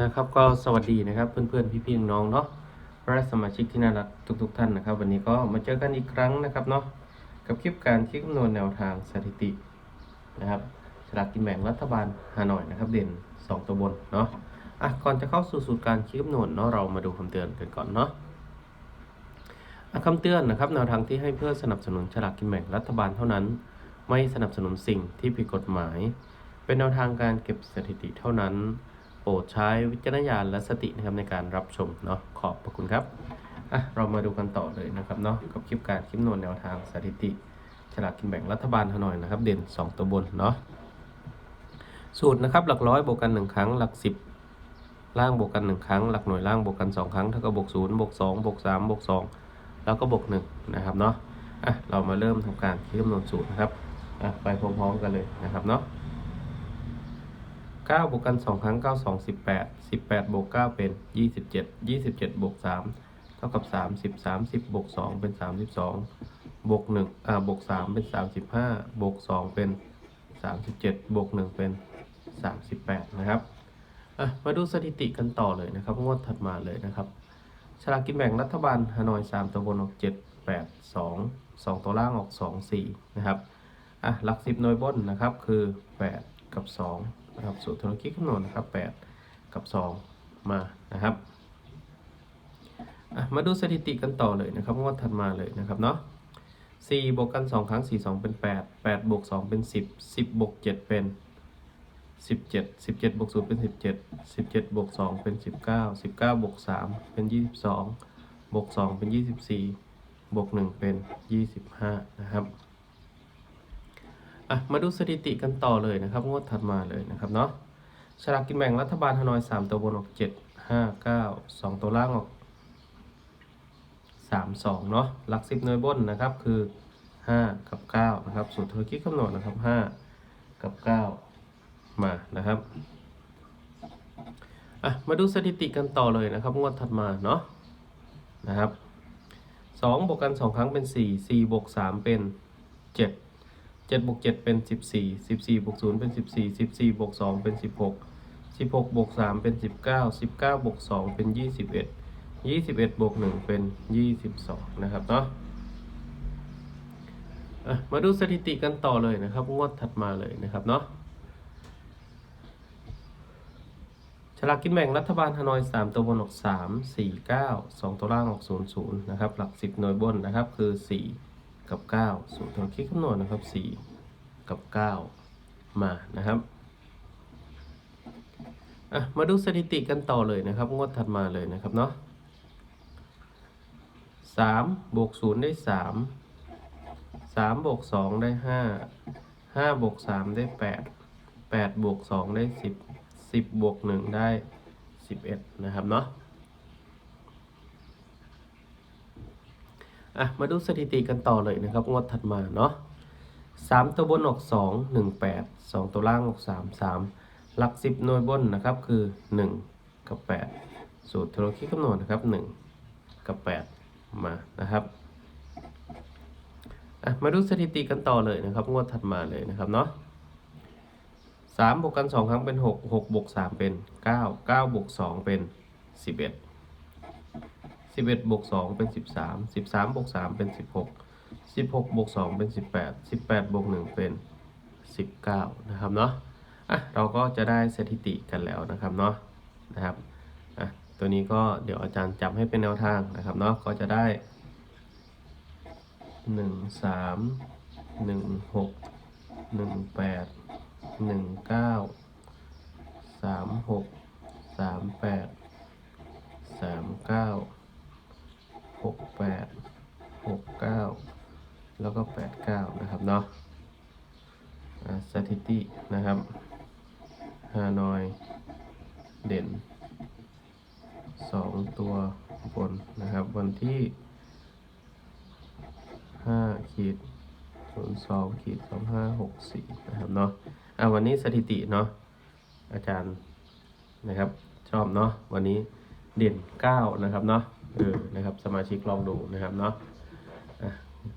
นะครับก็สวัสดีนะครับเพื่อนๆพี่ๆน้องๆเนาะและสมาชิกที่น่ารักทุก ๆ ท่านนะครับ วันนี้ก็มาเจอกันอีกครั้งนะครับเนาะกับคลิปการคิดคำนวณแนวทางสถิตินะครับสลากกินแบ่งรัฐบาลฮานอยนะครับ เด่น 2 ตัวบนเนาะอะก่อนจะเข้าสู่สูตรการคิดคำนวณเนาะเรามาดูคำเตือนกันก่อนเนาะอะคำเตือนนะครับแนวทางที่ให้เพื่อสนับสนุนฉลากกินแบ่งรัฐบาลเท่านั้น ไม่สนับสนุนสิ่งที่ผิดกฎหมาย เป็นแนวทางการเก็บสถิติเท่านั้น โปรดใช้วิจารณญาณและสตินะครับในการรับชมเนาะขอบพระคุณครับอะเรามาดูกันต่อเลยนะครับเนาะกับคลิปการคลิปนวณแนวทางสถิติฉลากกินแบ่งรัฐบาลฮานอยนะครับ เด่น 2 ตัวบนเนาะสูตรนะครับหลักร้อยบวกกัน 1 ครั้งหลัก 10 ล่างบวกกัน 1 ครั้ง หลักหน่วยล่างบวกกัน 2 ครั้งเท่ากับบวก0บวก2บวก3บวก2แล้วก็บวก1นะครับเนาะอะเรามาเริ่มทำการคิดคำนวณสูตรนะครับอะไปพร้อมๆกันเลยนะครับเนาะ 9บวกกัน 2 ครั้ง 9 2 18 18บวก9เป็น 27 27บวก3เท่ากับ 30 30บวก2เป็น 32บวก1อ่าบวก3เป็น 35บวก2เป็น 37บวก1เป็น 38 นะครับอะมาดูสถิติกันต่อเลยนะครับงวดถัดมาเลยนะครับฉลากกินแบ่งรัฐบาลฮานอย 3 ตัวบนออก 7 8 2 2 ตัวล่างออก 2 4 นะครับอะหลัก 10 หน่วยบนนะครับคือ 8 กับ 2 นะครับสูตรธุรกิจคำนวณนะครับ8 กับ 2 มานะครับมาดูสถิติกันต่อเลยนะครับงวดถัดมาเลยนะครับเนาะ4บวกกัน 2 ครั้ง 4 2 เป็น 8 8บวก2 เป็น 10 10บวก7 เป็น 17 17บวก0เป็น 17 17บวก2 เป็น 19 19บวก3 เป็น 22บวก2 เป็น 24บวก1 เป็น 25 นะครับ อะมาดูสถิติกันต่อเลยนะครับ งวดถัดมาเลยนะครับเนาะฉลากกินแบ่งรัฐบาลฮานอย 3 ตัวบนออก 7 5 9 2 ตัวล่างออก 3 2 เนาะหลัก 10หน่วยบนนะครับคือ 5 กับ 9 นะครับสูตรธุรกิจคำหนวณนะครับ 5 กับ 9 มานะครับอะมาดูสถิติกันต่อเลยนะครับ งวดถัดมาเนาะนะครับ2บวกกัน 2 ครั้งเป็น 4 4บวก3เป็น 7 เจ็ดบวกเจ็ดเป็นสิบสี่สิบสี่บวกศูนย์เป็นสิบสี่สิบสี่บวกสองเป็นสิบหกสิบหกบวกสามเป็นสิบเก้าสิบเก้าบวกสองเป็นยี่สิบเอ็ดยี่สิบเอ็ดบวกหนึ่งเป็นยี่สิบสองนะครับเนาะมาดูสถิติกันต่อเลยนะครับงวดถัดมาเลยนะครับเนาะฉลากกินแบ่งรัฐบาลฮานอยสามตัวบนออกสามสี่เก้าสองตัวล่างออกศูนย์ศูนย์นะครับ หลักสิบหน่วยบนนะครับ คือสี่ กับ 9 สูตรเราคิดคำนวณนะครับ 4 กับ 9 มานะครับอะมาดูสถิติกันต่อเลยนะครับ งวดถัดมาเลยนะครับเนาะ3บวก0ได้3 3บวก2ได้5 5บวก3ได้8 8บวก2ได้10 10บวก1ได้11นะครับเนาะ อะมาดูสถิติกันต่อเลยนะครับ งวดถัดมาเนาะสามตัวบนออกสองหนึ่งแปดสองตัวล่างออกสามสามหลักสิบหน่วยบนนะครับคือหนึ่งกับแปดสูตรธุรกิจคำนวณนะครับหนึ่งกับแปดมานะครับอะมาดูสถิติกันต่อเลยนะครับ งวดถัดมาเลยนะครับเนาะสามบวกกันสองครั้งเป็นหกหกบวกสามเป็นเก้าเก้าบวกสองเป็นสิบเอ็ด สิบเอ็ดบวกสองเป็นสิบสามสิบสามบวกสามเป็นสิบหกสิบหกบวกสองเป็นสิบแปดสิบแปดบวกหนึ่งเป็นสิบเก้านะครับเนาะอะเราก็จะได้สถิติกันแล้วนะครับเนาะนะครับอะตัวนี้ก็เดี๋ยวอาจารย์จำให้เป็นแนวทางนะครับเนาะก็จะได้หนึ่งสามหนึ่งหกหนึ่งแปดหนึ่งเก้าสามหกสามแปดสามเก้า หกแปดหกเก้าแล้วก็แปดเก้านะครับเนาะสถิตินะครับฮานอย เด่นสองตัวบนนะครับ วันที่ห้าขีดศูนย์สองขีดสองห้าหกสี่นะครับเนาะอ่าวันนี้สถิติเนาะอาจารย์นะครับ ชอบเนาะวันนี้เด่นเก้านะครับเนาะ เออนะครับสมาชิกลองดูนะครับเนาะะ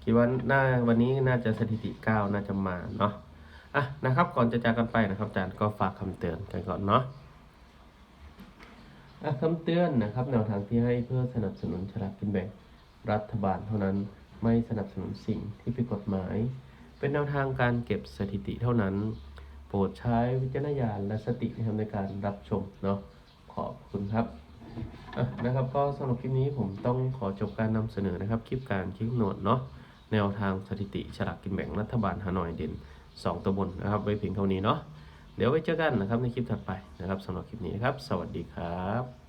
คิดว่าน่าวันนี้น่าจะสถิติเก้าน่าจะมาเนาะอะนะครับ ก่อนจะจากกันไปนะครับอาจารย์ก็ฝากคำเตือนกันก่อนเนาะะคำเตือนนะครับแนวทางที่ให้เพื่อสนับสนุนฉลากกินแบ่งรัฐบาลเท่านั้นไม่สนับสนุนสิ่งที่ผิดกฎหมาย เป็นแนวทางการเก็บสถิติเท่านั้น โปรดใช้วิจารณญาณและสตินะครับในการรับชมเนาะขอบคุณครับ นะครับก็สำหรับคลิปนี้ผมต้องขอจบการนำเสนอนะครับ คลิปการคลิปโหนดเนาะแนวทางสถิติฉลากกินแบ่งรัฐบาลฮานอยเด่น 2ตัวบนนะครับ ไว้เพียงเท่านี้เนาะเดี๋ยวไว้เจอกันนะครับในคลิปถัดไปนะครับสำหรับคลิปนี้นะครับ สวัสดีครับ